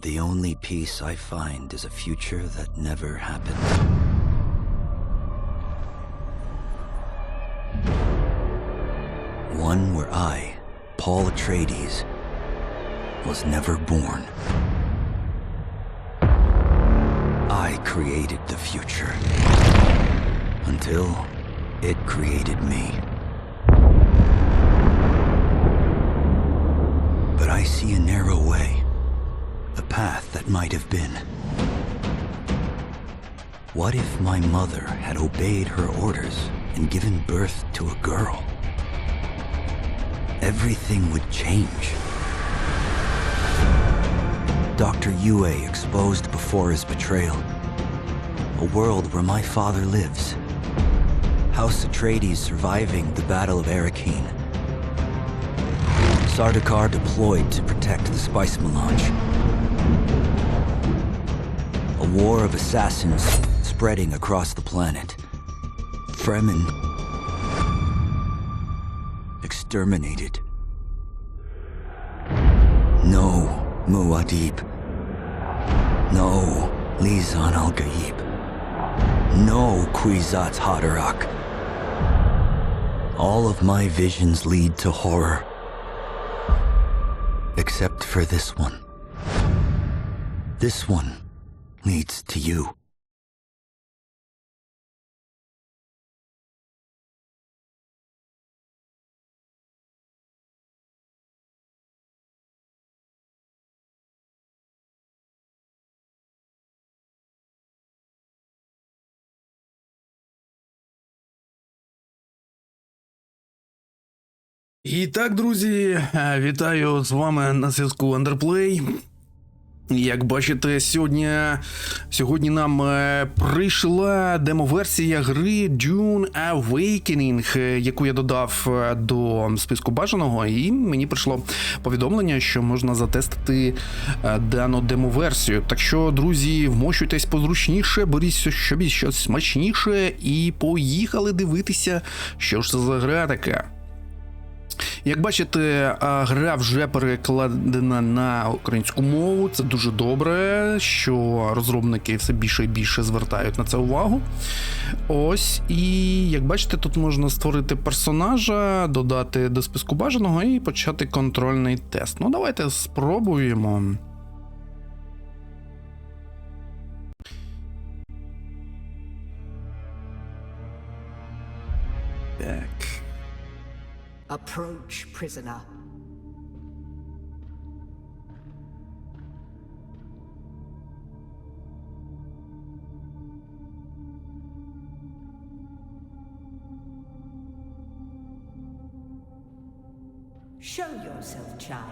The only peace I find is a future that never happened. One where I, Paul Atreides, was never born. I created the future until it created me. But I see a narrow way, a path that might have been. What if my mother had obeyed her orders and given birth to a girl? Everything would change. Dr. Yue exposed before his betrayal. A world where my father lives. House Atreides surviving the Battle of Arakeen. Sardaukar deployed to protect the spice melange. A war of assassins spreading across the planet. Fremen exterminated. No Muad'Dib. No Lizan al Gaib. No Kwisatz Haderach. All of my visions lead to horror. Except for this one. This one leads to you. І так, друзі, е, вітаю з вами на зв'язку Underplay. Як бачите, сьогодні, сьогодні нам е, прийшла демоверсія гри Dune Awakening, е, яку я додав е, до списку бажаного, і мені прийшло повідомлення, що можна затестити дану демоверсію. Так що, друзі, вмощуйтесь позручніше, беріть щось щось смачніше і поїхали дивитися, що ж це за гра така. Як бачите, гра вже перекладена на українську мову. Це дуже добре, що розробники все більше і більше звертають на це увагу. Ось, і як бачите, тут можна створити персонажа, додати до списку бажаного і почати контрольний тест. Ну, давайте спробуємо. Approach, prisoner. Show yourself, child.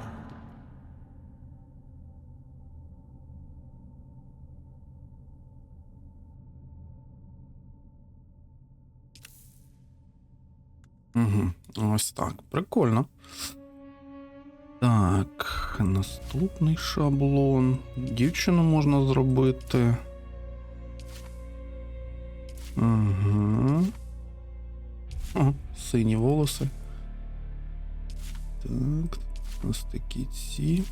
Mm-hmm. Ось так. Прикольно. Так, наступний шаблон. Дівчину можна зробити. Угу. О, сині волоси. Так, ось такі ці.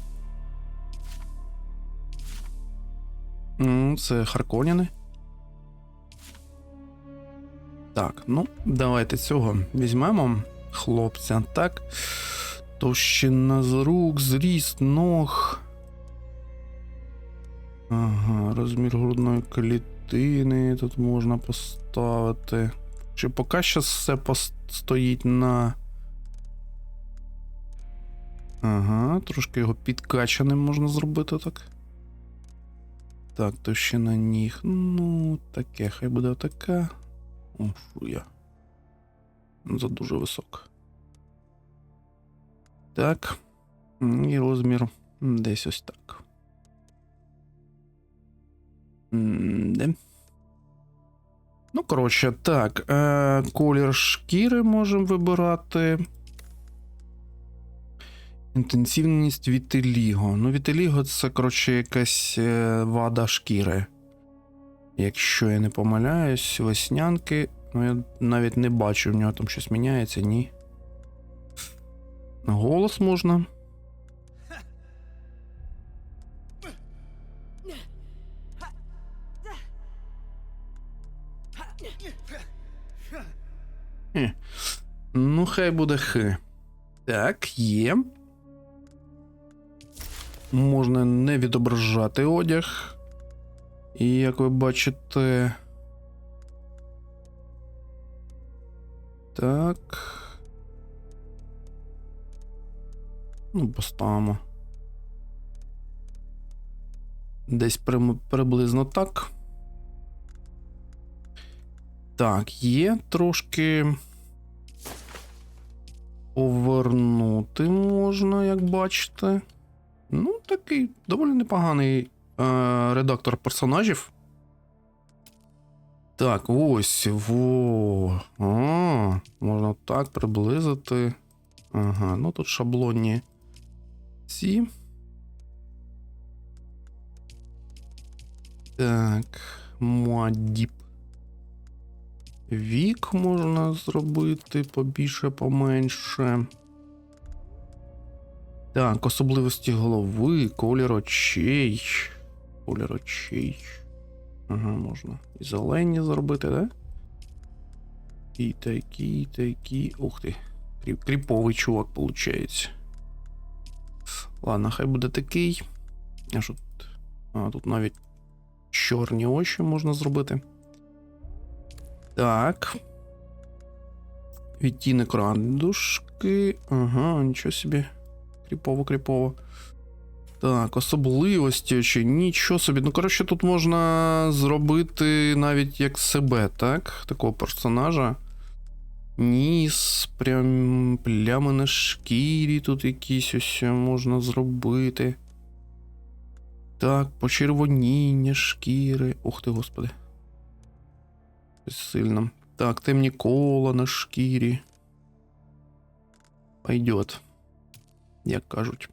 Це Харконіни. Так, ну, давайте цього візьмемо хлопця. Так. Товщина з рук, зріст, ног. Ага, розмір грудної клітини тут можна поставити. Чи поки що все стоїть на. Ага, трошки його підкачаним можна зробити так. Так, товщина ніг. Ну, таке, хай буде така. О, фу я. За дуже висока. Так. І розмір десь ось так. Де? Ну, коротше, так. Е, колір шкіри можемо вибирати. Інтенсивність вітеліго. Ну, вітеліго це, коротше, якась е, вада шкіри. Якщо я не помиляюсь, веснянки. Ну, я навіть не бачу, в нього там щось міняється, ні. На голос можна. Хі. Ну, хай буде Х. Так, є. Можна не відображати одяг. І як ви бачите. Так. Ну, поставимо. Десь приблизно так. Так, є трошки. Повернути можна, як бачите. Ну, такий доволі непоганий е, редактор персонажів. Так, ось. Во. А, можна так приблизити. Ага, ну тут шаблонні ці. Так, мадіп. Вік можна зробити побільше, поменше. Так, особливості голови, колір очей. Колір очей. Ага, можна. І зелені зробити, да? І такі, і такі. Ух ти. Кріп, кріповий чувак, виходить. Ладно, хай буде такий. А що тут? А, тут навіть чорні очі можна зробити. Так. Відтінок рандушки. Ага, нічого собі. Кріпово, кріпово. Так, особливості чи нічого собі. Ну, коротше, тут можна зробити навіть як себе, так? Такого персонажа. Ніс, прям плями на шкірі тут якісь ось можна зробити. Так, почервоніння шкіри. Ух ти, господи. Сильно. Так, темні кола на шкірі. Пойдет. Як кажуть.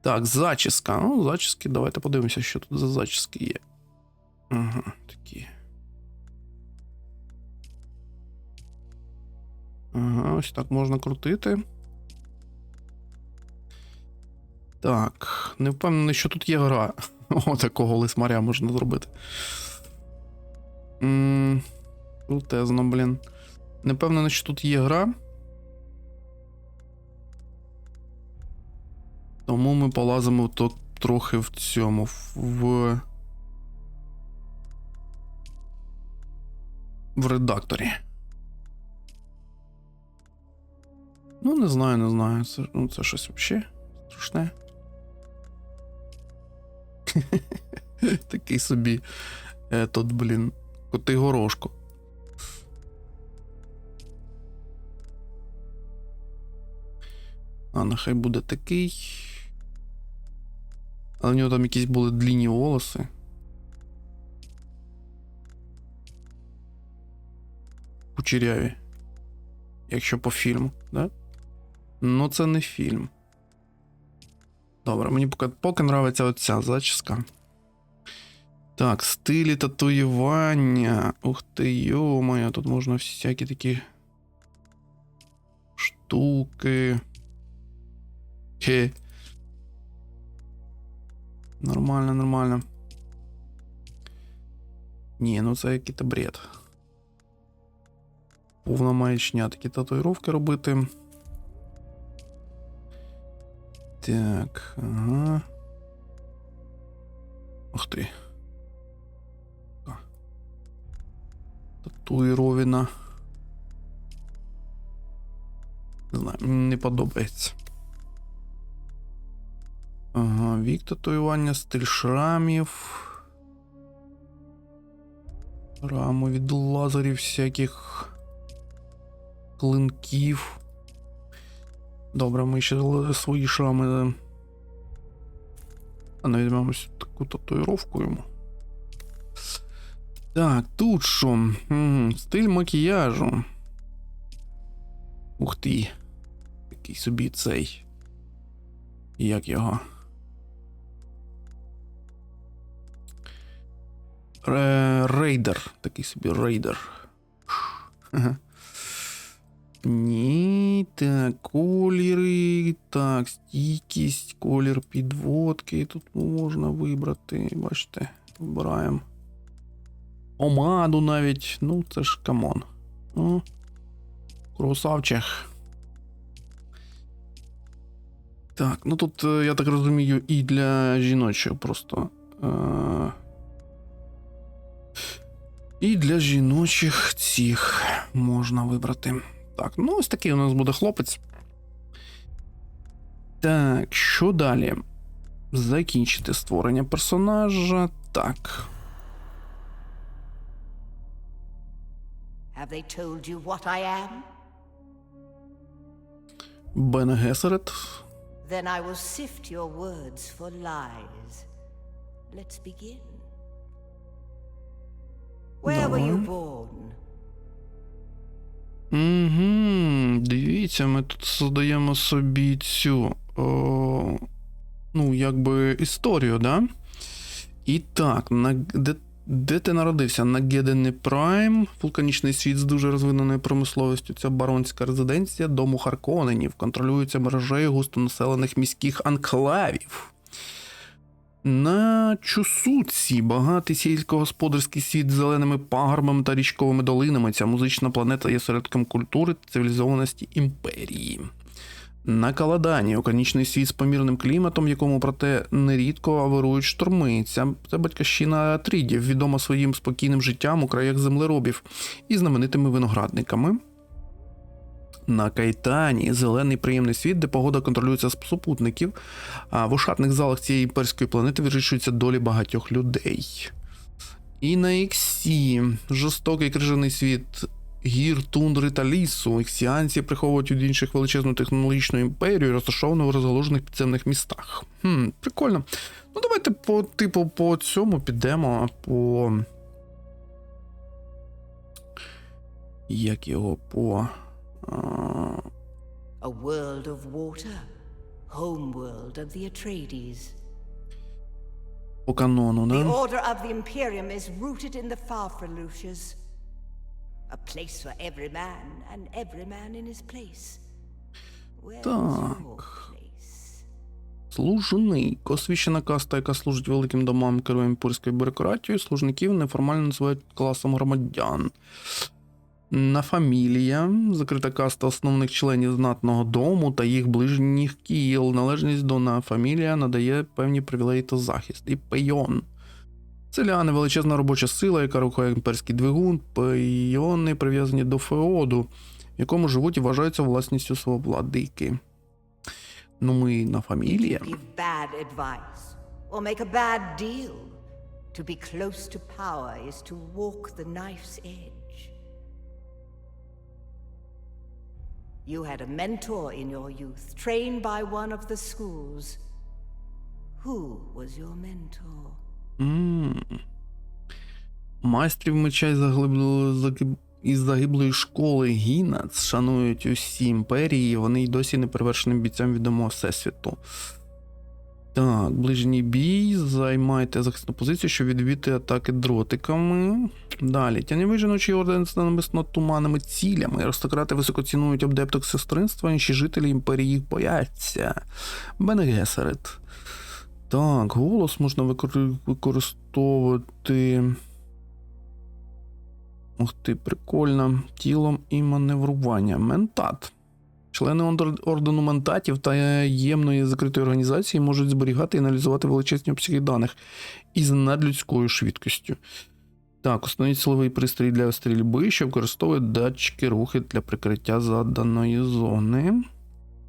Так, зачіска. Ну, зачіски, давайте подивимося, що тут за зачіски є. Ага, такі. Ага, ось так можна крутити. Так, не впевнений, що тут є гра. О, такого лисмаря можна зробити. Крутезно, блін. Не впевнений, що тут є гра. Тому ми полазимо тут трохи в цьому. В. В редакторі. Ну, не знаю, не знаю. Це, ну, це щось взагалі страшне. Такий собі. Е, тут, блін, котий горошко. А, нехай буде такий. Але в нього там якісь були длінні волоси. Кучеряві. Якщо по фільму, да? Ну, це не фільм. Добре, мені поки, поки нравиться оця зачіска. Так, стилі татуювання. Ух ти, йо-моє, тут можна всякі такі штуки. Хе. Нормально, нормально. Ні, ну це який-то бред. Повна маячня такі татуїровки робити. Так, ага. Ух ти. А. Татуїровина. Не знаю, мені не подобається. Ага, вік татуювання, стиль шрамів. Раму від лазерів всяких клинків. Добре, ми ще свої шрами. А навіть ось таку татуїровку йому. Так, тут що? Стиль макіяжу. Ух ти. Такий собі цей. Як його? Рейдер. Такий собі рейдер. Ага. Ні, так, кольори. Так, стійкість, колір підводки. Тут можна вибрати. Бачите, вибираємо. помаду навіть. Ну, це ж камон. Ну, красавчик. Так, ну тут, е, я так розумію, і для жіночого просто. Е- і для жіночих цих можна вибрати. Так, ну ось такий у нас буде хлопець. Так, що далі? Закінчити створення персонажа. Так. Have they told you what I am? Бен Гесерет. Then I will sift your words for lies. Let's begin. Where were you born? Угу, дивіться, ми тут задаємо собі цю. О, ну, якби історію, да? І так, на, де, де ти народився? На Гедені Прайм, вулканічний світ з дуже розвиненою промисловістю. Це баронська резиденція дому Харконенів. Контролюється мережею густонаселених міських анклавів. На Чусуці багатий сільськогосподарський світ з зеленими пагорбами та річковими долинами. Ця музична планета є середком культури та цивілізованості імперії. На Каладані океанічний світ з помірним кліматом, в якому проте нерідко вирують шторми. Ця це батьківщина Атрідів, відома своїм спокійним життям у краях землеробів і знаменитими виноградниками. На Кайтані зелений приємний світ, де погода контролюється з супутників, а в ошатних залах цієї імперської планети вирішуються долі багатьох людей. І на Іксі жорстокий крижаний світ гір, тундри та лісу. Іксіанці приховують від інших величезну технологічну імперію, розташовану в розгалужених підземних містах. Хм, прикольно. Ну, давайте по типу по цьому підемо по. Як його по. A world of water, homeworld of the Atreides. По канону, The order of the Imperium is rooted in the Farfaluches. A place for every man, and every man in his place. Where's your place? Служник. Освічена каста, яка служить великим домам, керує імперською бюрократією, служників неформально називають класом громадян. На фамілія, закрита каста основних членів знатного дому та їх ближніх кіл. Належність до на фамілія надає певні привілеї та захист. І пейон. Селяни величезна робоча сила, яка рухає імперський двигун, пейони прив'язані до феоду, в якому живуть і вважаються власністю свого владики. Ну, ми на фамілія. To be close to power is to walk the knife's edge. You had a mentor in your youth, trained by one of the schools. Who was your mentor? Mm. Майстрів меча із загиблої, загиб- із загиблої школи Гінац шанують усі імперії, і вони й досі неперевершеним бійцям відомого всесвіту. Так, ближній бій. Займайте захисну позицію, щоб відбити атаки дротиками. Далі. Тяньовий жіночий орден з небесно туманними цілями. Аристократи високо цінують обдепток сестринства, інші жителі імперії їх бояться. Бене Гесерет. Так, голос можна використовувати. Ух ти, прикольно. Тілом і маневрування. Ментат. Члени ордену ментатів та ємної закритої організації можуть зберігати і аналізувати величезні обсяги даних із надлюдською швидкістю. Так, основний силовий пристрій для стрільби, що використовує датчики рухи для прикриття заданої зони.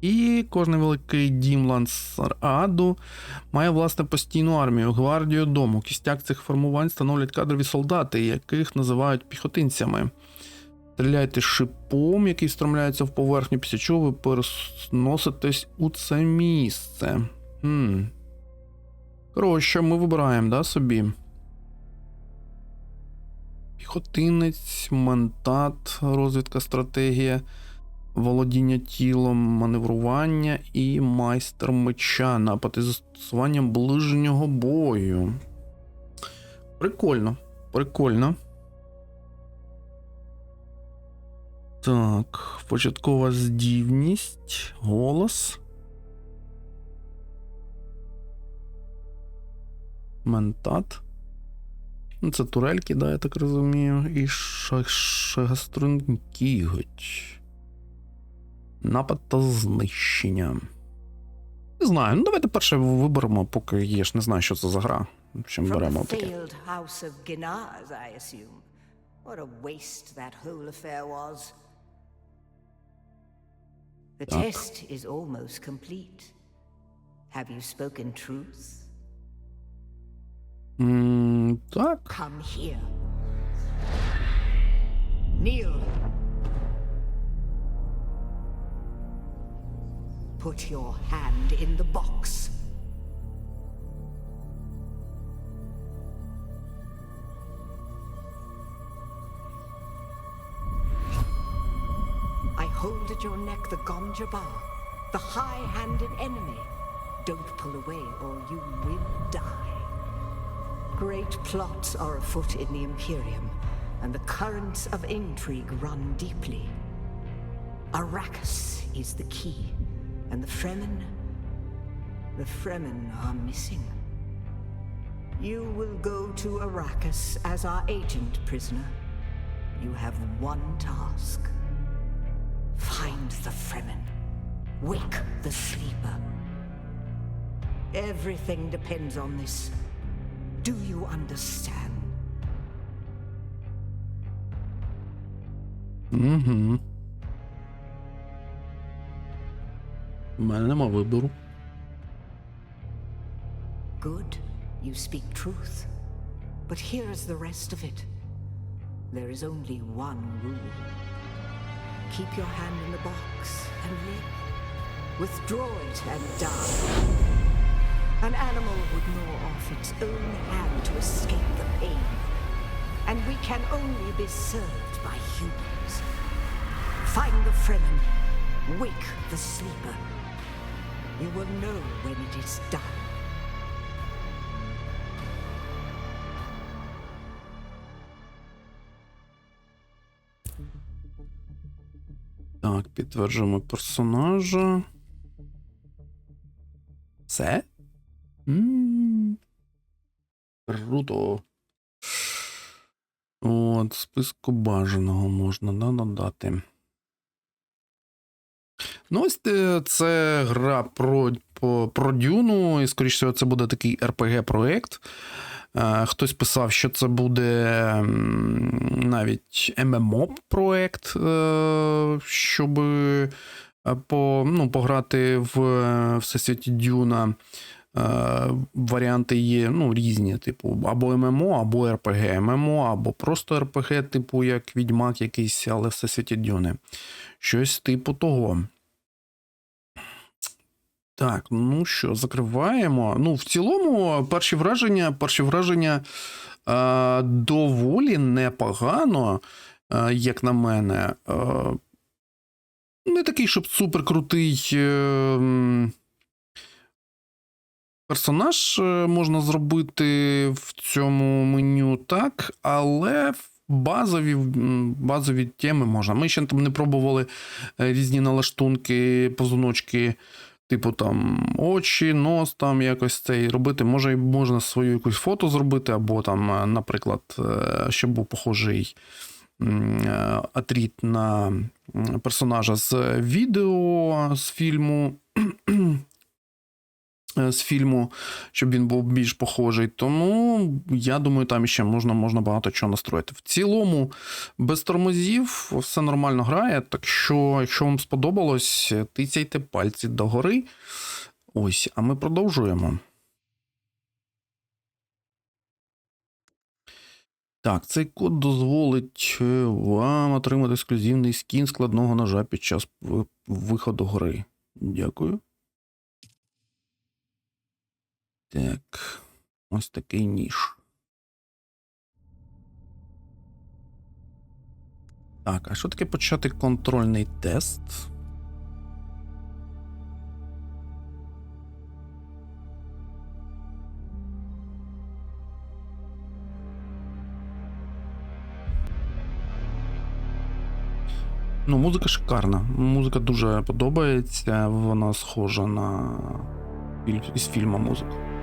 І кожний великий дім лансараду має власне постійну армію, гвардію дому. Кістяк цих формувань становлять кадрові солдати, яких називають піхотинцями. Стріляйте шипом, який встромляється в поверхню, після чого ви переноситесь у це місце. Хм. Коротше, ми вибираємо, да, собі. Піхотинець, ментат, розвідка, стратегія, володіння тілом, маневрування і майстер меча, напад із застосуванням ближнього бою. Прикольно, прикольно. Так, початкова здібність, голос. Ментат. Ну, Це турельки, да, я так розумію. І ша- шагастрункіготь. Напад та знищення. Не знаю, ну давайте перше виберемо, поки є ж не знаю, що це за гра. From беремо таке. house of Ginaz, I assume. What a waste that whole affair was. The test is almost complete. Have you spoken truth? Mm, tak. Come here. Kneel. Put your hand in the box. Your neck the Gonjabar, the high-handed enemy. Don't pull away or you will die. Great plots are afoot in the Imperium, and the currents of intrigue run deeply. Arrakis is the key, and the Fremen. The Fremen are missing. You will go to Arrakis as our agent, prisoner. You have one task find the Fremen, wake the sleeper. Everything depends on this. Do you understand? Угу. У мене нема вибору. Good, you speak truth. But here is the rest of it. There is only one rule. Keep your hand in the box and live. Withdraw it and die. An animal would gnaw off its own hand to escape the pain. And we can only be served by humans. Find the Fremen. Wake the sleeper. You will know when it is done. Так, підтверджуємо персонажа. Це? м Круто. От, списку бажаного можна да, надати. Ну, ось е, це гра про, про, про Дюну, і, скоріш всього, це буде такий RPG-проект. Е, Хтось писав, що це буде навіть ММО-проект, е, щоб е, по, ну, пограти в е, Всесвіті Дюна. Е, Варіанти є ну, різні, типу, або ММО, або РПГ. ММО, або просто РПГ, типу, як Відьмак якийсь, але Всесвіті Дюни. Щось типу того. Так, ну що, закриваємо. Ну, в цілому, перші враження, перші враження е, доволі непогано, е, як на мене. Е, не такий, щоб суперкрутий е, персонаж е, можна зробити в цьому меню так, але базові, базові теми можна. Ми ще там не пробували е, різні налаштунки, позуночки типу там очі, нос там якось цей робити. Може, можна свою якусь фото зробити, або там, е, наприклад, е, щоб був похожий е, атріт на персонажа з відео з фільму. Е, З фільму, щоб він був більш похожий. Тому я думаю, там ще можна, можна багато чого настроїти. В цілому, без тормозів все нормально грає. Так що, якщо вам сподобалось, тицяйте пальці догори. Ось, а ми продовжуємо. Так, цей код дозволить е, вам отримати ексклюзивний скін складного ножа під час виходу гри. Дякую. Так, ось такий ніж. Так, а що таке почати контрольний тест? Ну, музика шикарна. Музика дуже подобається, вона схожа на із фільму музику.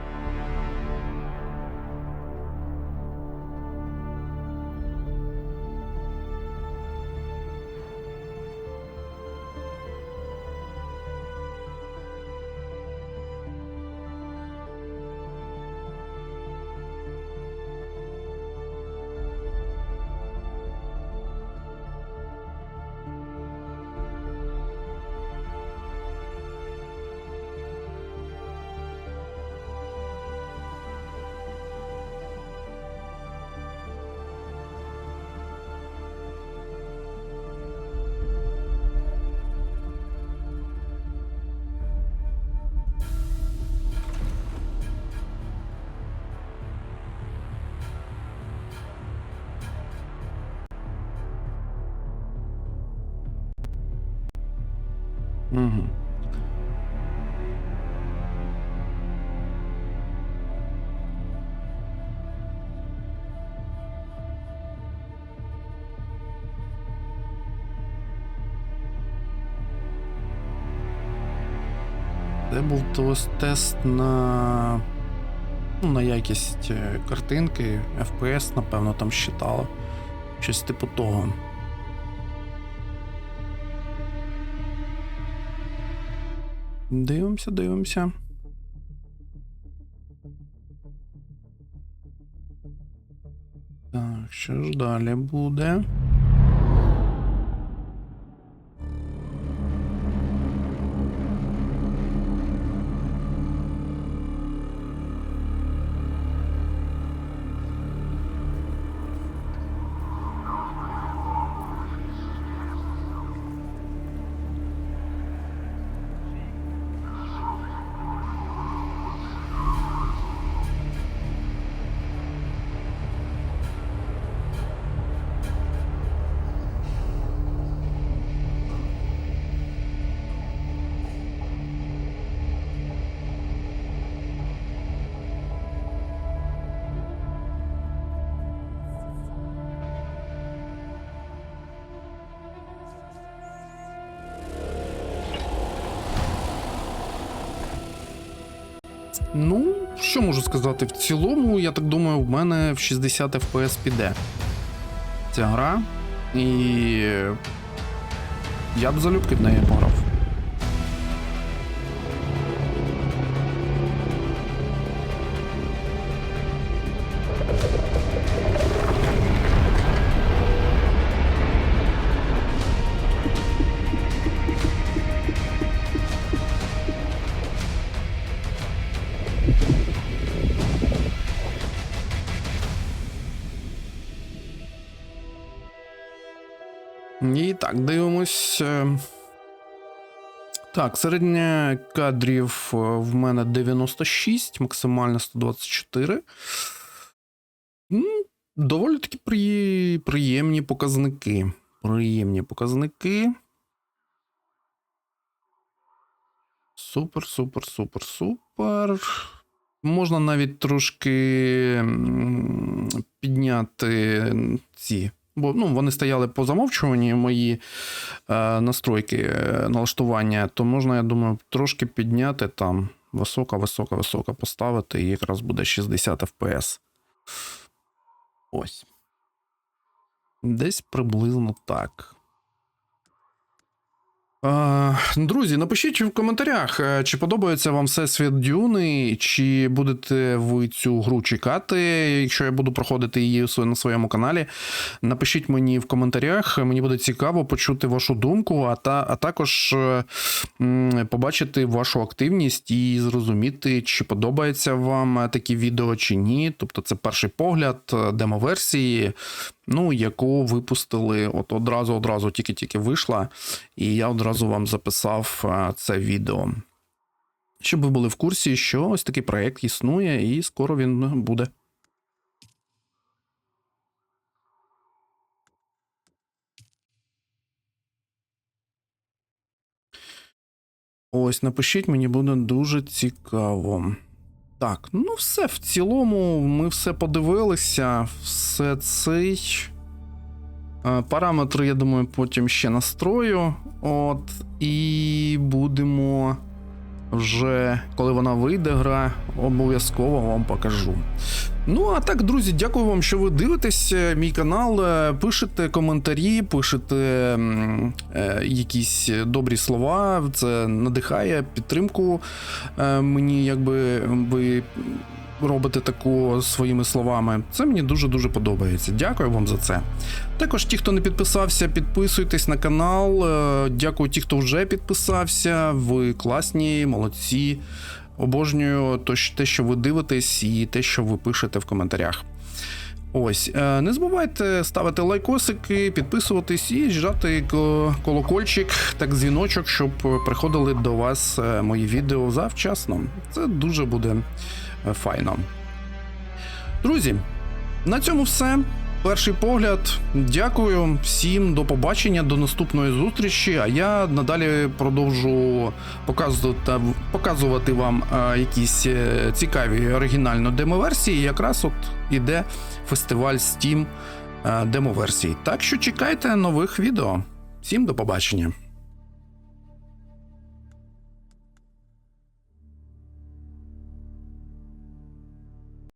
Угу. Це був тест на, ну, на якість е, картинки, FPS, напевно, там щитало. Щось типу того. Дивимося, дивимося. Так, що ж далі буде? Ну, що можу сказати? В цілому, я так думаю, в мене в 60 FPS піде ця гра. І я б залюбки в неї пограв. Так, дивимось. е, Так, середня кадрів е, в мене 96, максимально 124. Доволі таки приє- приємні показники. Приємні показники. Супер, супер, супер, супер. Можна навіть трошки підняти ці. Бо ну, вони стояли по замовчуванні мої е, настройки е, налаштування, то можна, я думаю, трошки підняти там висока, висока, висока поставити, і якраз буде 60 FPS. Ось. Десь приблизно так. Е, Друзі, напишіть в коментарях, е, чи подобається вам всесвіт Дюни, чи будете ви цю гру чекати, якщо я буду проходити її на своєму каналі. Напишіть мені в коментарях, мені буде цікаво почути вашу думку, а, та, а також е, побачити вашу активність і зрозуміти, чи подобається вам такі відео чи ні. Тобто, це перший погляд демоверсії, ну, яку випустили от одразу, одразу, тільки-тільки вийшла, і я одразу вам записав е, це відео. Щоб ви були в курсі, що ось такий проєкт існує, і скоро він буде. Ось, напишіть, мені буде дуже цікаво. Так, ну все, в цілому, ми все подивилися, все цей. Е, Параметри, я думаю, потім ще настрою. От, і будемо вже, коли вона вийде, гра, обов'язково вам покажу. Ну, а так, друзі, дякую вам, що ви дивитесь е, мій канал. е, Пишете коментарі, пишете е, якісь добрі слова. Це надихає підтримку е, мені, якби ви робите таку своїми словами. Це мені дуже-дуже подобається. Дякую вам за це. Також ті, хто не підписався, підписуйтесь на канал. Е, Дякую ті, хто вже підписався. Ви класні, молодці. Обожнюю те, що ви дивитесь, і те, що ви пишете в коментарях. Ось, е, не забувайте ставити лайкосики, підписуватись і жати колокольчик, так дзвіночок, щоб приходили до вас е, мої відео завчасно. Це дуже буде файно. Друзі, на цьому все. перший погляд. Дякую всім, до побачення, до наступної зустрічі. А я надалі продовжу показувати, показувати вам е, якісь е, цікаві оригінально демоверсії. Якраз от іде фестиваль Steam е, демоверсій. Так що чекайте нових відео. Всім до побачення.